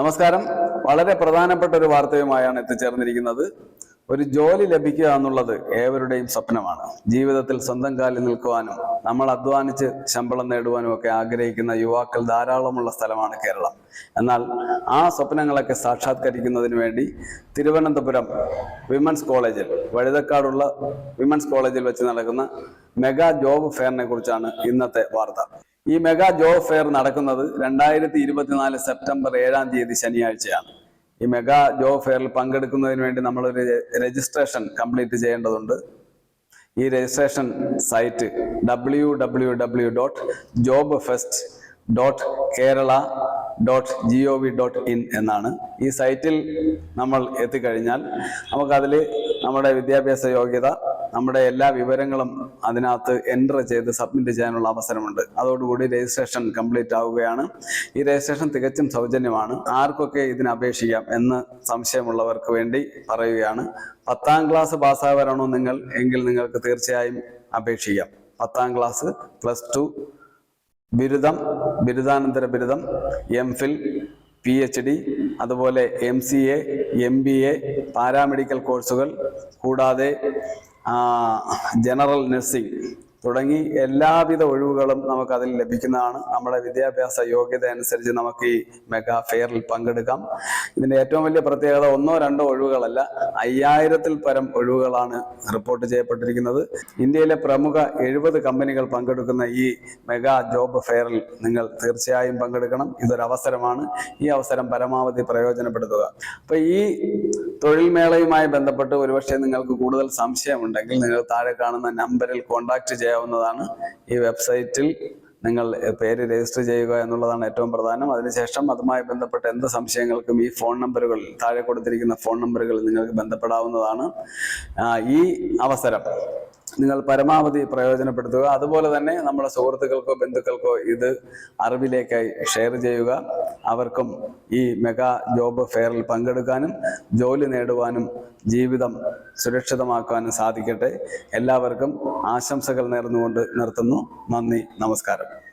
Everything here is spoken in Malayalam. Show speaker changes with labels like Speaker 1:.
Speaker 1: നമസ്കാരം. വളരെ പ്രധാനപ്പെട്ട ഒരു വാർത്തയുമായാണ് എത്തിച്ചേർന്നിരിക്കുന്നത്. ഒരു ജോലി ലഭിക്കുക എന്നുള്ളത് ഏവരുടെയും സ്വപ്നമാണ്. ജീവിതത്തിൽ സ്വന്തം കാലിൽ നിൽക്കുവാനും നമ്മൾ അധ്വാനിച്ച് ശമ്പളം നേടുവാനും ഒക്കെ ആഗ്രഹിക്കുന്ന യുവാക്കൾ ധാരാളമുള്ള സ്ഥലമാണ് കേരളം. എന്നാൽ ആ സ്വപ്നങ്ങളൊക്കെ സാക്ഷാത്കരിക്കുന്നതിന് വേണ്ടി തിരുവനന്തപുരം വിമൻസ് കോളേജിൽ വഴുതക്കാടുള്ള വിമൻസ് കോളേജിൽ വെച്ച് നടക്കുന്ന മെഗാ ജോബ് ഫെയറിനെ കുറിച്ചാണ് ഇന്നത്തെ വാർത്ത. ഈ മെഗാ ജോബ് ഫെയർ നടക്കുന്നത് രണ്ടായിരത്തി ഇരുപത്തിനാല് സെപ്റ്റംബർ ഏഴാം തീയതി ശനിയാഴ്ചയാണ്. ഈ മെഗാ ജോബ് ഫെയറിൽ പങ്കെടുക്കുന്നതിന് വേണ്ടി നമ്മളൊരു രജിസ്ട്രേഷൻ കംപ്ലീറ്റ് ചെയ്യേണ്ടതുണ്ട്. ഈ registration site W W W dot job fest dot Kerala dot G O V dot in എന്നാണ്. ഈ സൈറ്റിൽ നമ്മൾ എത്തിക്കഴിഞ്ഞാൽ നമുക്കതിൽ നമ്മുടെ വിദ്യാഭ്യാസ യോഗ്യത നമ്മുടെ എല്ലാ വിവരങ്ങളും അതിനകത്ത് എന്റർ ചെയ്ത് സബ്മിറ്റ് ചെയ്യാനുള്ള അവസരമുണ്ട്. അതോടുകൂടി രജിസ്ട്രേഷൻ കംപ്ലീറ്റ് ആവുകയാണ്. ഈ രജിസ്ട്രേഷൻ തികച്ചും സൗജന്യമാണ്. ആർക്കൊക്കെ ഇതിന് അപേക്ഷിക്കാം എന്ന് സംശയമുള്ളവർക്ക് വേണ്ടി പറയുകയാണ്. പത്താം ക്ലാസ് പാസ്സാവരാണോ നിങ്ങൾ? എങ്കിൽ നിങ്ങൾക്ക് തീർച്ചയായും അപേക്ഷിക്കാം. പത്താം ക്ലാസ് പ്ലസ് ടു ബിരുദം ബിരുദാനന്തര ബിരുദം M Phil P H D അതുപോലെ M C A B A paramedical കോഴ്സുകൾ കൂടാതെ ജനറൽ നഴ്സിംഗ് തുടങ്ങി എല്ലാവിധ ഒഴിവുകളും നമുക്ക് അതിൽ ലഭിക്കുന്നതാണ്. നമ്മുടെ വിദ്യാഭ്യാസ യോഗ്യത അനുസരിച്ച് നമുക്ക് ഈ മെഗാ ഫെയറിൽ പങ്കെടുക്കാം. ഇതിന്റെ ഏറ്റവും വലിയ പ്രത്യേകത ഒന്നോ രണ്ടോ ഒഴിവുകളല്ല അയ്യായിരത്തിൽ പരം ഒഴിവുകളാണ് റിപ്പോർട്ട് ചെയ്യപ്പെട്ടിരിക്കുന്നത്. ഇന്ത്യയിലെ പ്രമുഖ എഴുപത് കമ്പനികൾ പങ്കെടുക്കുന്ന ഈ മെഗാ ജോബ് ഫെയറിൽ നിങ്ങൾ തീർച്ചയായും പങ്കെടുക്കണം. ഇതൊരവസരമാണ്. ഈ അവസരം പരമാവധി പ്രയോജനപ്പെടുത്തുക. അപ്പൊ ഈ തൊഴിൽ മേളയുമായി ബന്ധപ്പെട്ട് ഒരുപക്ഷെ നിങ്ങൾക്ക് കൂടുതൽ സംശയമുണ്ടെങ്കിൽ നിങ്ങൾ താഴെ കാണുന്ന നമ്പറിൽ കോൺടാക്ട് ചെയ്യാവുന്നതാണ്. ഈ വെബ്സൈറ്റിൽ നിങ്ങൾ പേര് രജിസ്റ്റർ ചെയ്യുക എന്നുള്ളതാണ് ഏറ്റവും പ്രധാനം. അതിനുശേഷം അതുമായി ബന്ധപ്പെട്ട എന്ത് സംശയങ്ങൾക്കും ഈ ഫോൺ നമ്പറുകൾ താഴെ കൊടുത്തിരിക്കുന്ന ഫോൺ നമ്പറുകളിൽ നിങ്ങൾക്ക് ബന്ധപ്പെടാവുന്നതാണ്. ഈ അവസരം. നിങ്ങൾ പരമാവധി പ്രയോജനപ്പെടുത്തുക. അതുപോലെ തന്നെ നമ്മുടെ സുഹൃത്തുക്കൾക്കോ ബന്ധുക്കൾക്കോ ഇത് അറിവിലേക്കായി ഷെയർ ചെയ്യുക. അവർക്കും ഈ മെഗാ ജോബ് ഫെയറിൽ പങ്കെടുക്കാനും ജോലി നേടുവാനും ജീവിതം സുരക്ഷിതമാക്കുവാനും സാധിക്കട്ടെ. എല്ലാവർക്കും ആശംസകൾ നേർന്നുകൊണ്ട് നിർത്തുന്നു. നന്ദി നമസ്കാരം.